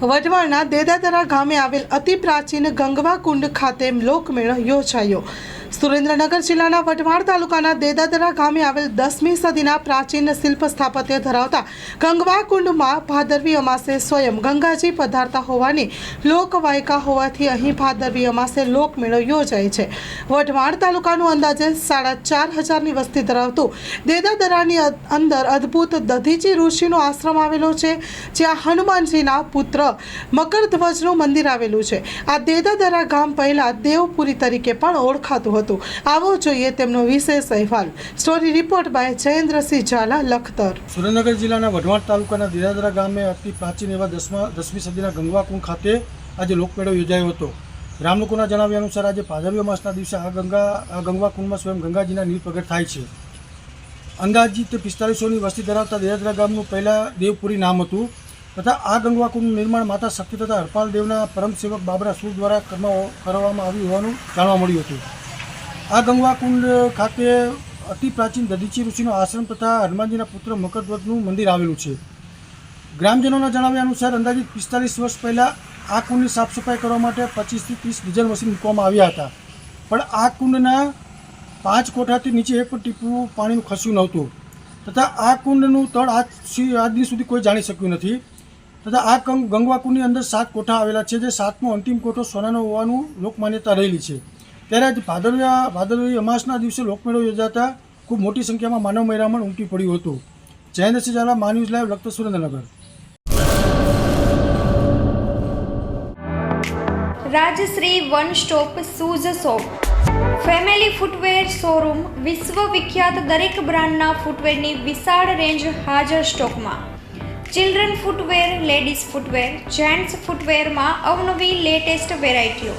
વઢવાણના દેદાદરા ગામે આવેલ અતિ પ્રાચીન ગંગવા કુંડ ખાતે લોકમેળો યોજાયો. સુરેન્દ્રનગર જિલ્લાના વઢવાણ તાલુકાના દેદાદરા ગામે આવેલ દસમી સદીના પ્રાચીન શિલ્પ સ્થાપત્ય ધરાવતા ગંગવા કુંડમાં ભાદરવી અમાસે સ્વયં ગંગાજી પધારતા હોવાની લોકવાયકા હોવાથી અહીં ભાદરવી અમાસે લોકમેળો યોજાય છે. વઢવાણ તાલુકાનું અંદાજે સાડા ચાર હજારની વસ્તી ધરાવતું દેદાદરાની અંદર અદ્ભુત દધીજી ઋષિનો આશ્રમ આવેલો છે, જ્યાં હનુમાનજીના પુત્ર મકરધ્વજનું મંદિર આવેલું છે. આ દેદાદરા ગામ પહેલા દેવપુરી તરીકે પણ ઓળખાતું હતું. આવો જોઈએ તેમનો વિશેષ અહેવાલ. Story report by Jayendrasinh Zala, Lakhtar. Surendranagar જિલ્લાના વઢવાણ તાલુકાના દિરાદરા ગામે અતિ પ્રાચીન એવા દસમા, દસમી સદીના ગંગવાકુંડ ખાતે આજે લોકમેળો યોજાયો હતો. ગ્રામ લોકોના જણાવ્યા અનુસાર આજે ભાદરવ્ય માસના દિવસે આ ગંગા આ ગંગા કુંડમાં સ્વયં ગંગાજીના નીર પ્રગટ થાય છે. અંદાજિત પિસ્તાલીસોની વસ્તી ધરાવતા દિરાદરા ગામનું પહેલાં દેવપુરી નામ હતું. તથા આ ગંગા કુંડનું નિર્માણ માતા શક્તિ તથા હરપાલ દેવના પરમસેવક બાબરા સુર દ્વારા કરવામાં આવ્યું હોવાનું જાણવા મળ્યું હતું. આ ગંગા કુંડ ખાતે અતિ પ્રાચીન દધીચી ઋષિનો આશ્રમ તથા હનુમાનજીના પુત્ર મકરધ્વજનું મંદિર આવેલું છે. ગ્રામજનોના જણાવ્યા અનુસાર અંદાજિત પિસ્તાલીસ વર્ષ પહેલાં આ કુંડની સાફ સફાઈ કરવા માટે પચીસથી ત્રીસ ડીઝલ મશીન મૂકવામાં આવ્યા હતા. પણ આ કુંડના પાંચ કોઠાથી નીચે એક પણ ટીપું પાણીનું ખસ્યું નહોતું. તથા આ કુંડનું તળ આજ આજ દિન સુધી કોઈ જાણી શક્યું નથી. તથા આ ગંગ ગંગવા કુંડની અંદર સાત કોઠા આવેલા છે, જે સાતમો અંતિમ કોઠો સોનાનો હોવાનું લોકમાન્યતા રહેલી છે. ત્યારે આજ ભાદરવ્યા ભાદરવી અમાસના દિવસે લોકમેળો યોજાતા ખૂબ મોટી સંખ્યામાં માનવ મહેરામણ ઉમટી પડ્યું હતું. Jayendrasinh Jhala Maa news live લખત Surendranagar. Rajshree one stop shoes shop family footwear showroom વિશ્વવિખ્યાત દરેક બ્રાન્ડના ફૂટવેરની વિશાળ રેન્જ હાજર સ્ટોકમાં. Children footwear, ladies footwear, gents ફૂટવેરમાં અવનવી લેટેસ્ટ વેરાયટીઓ.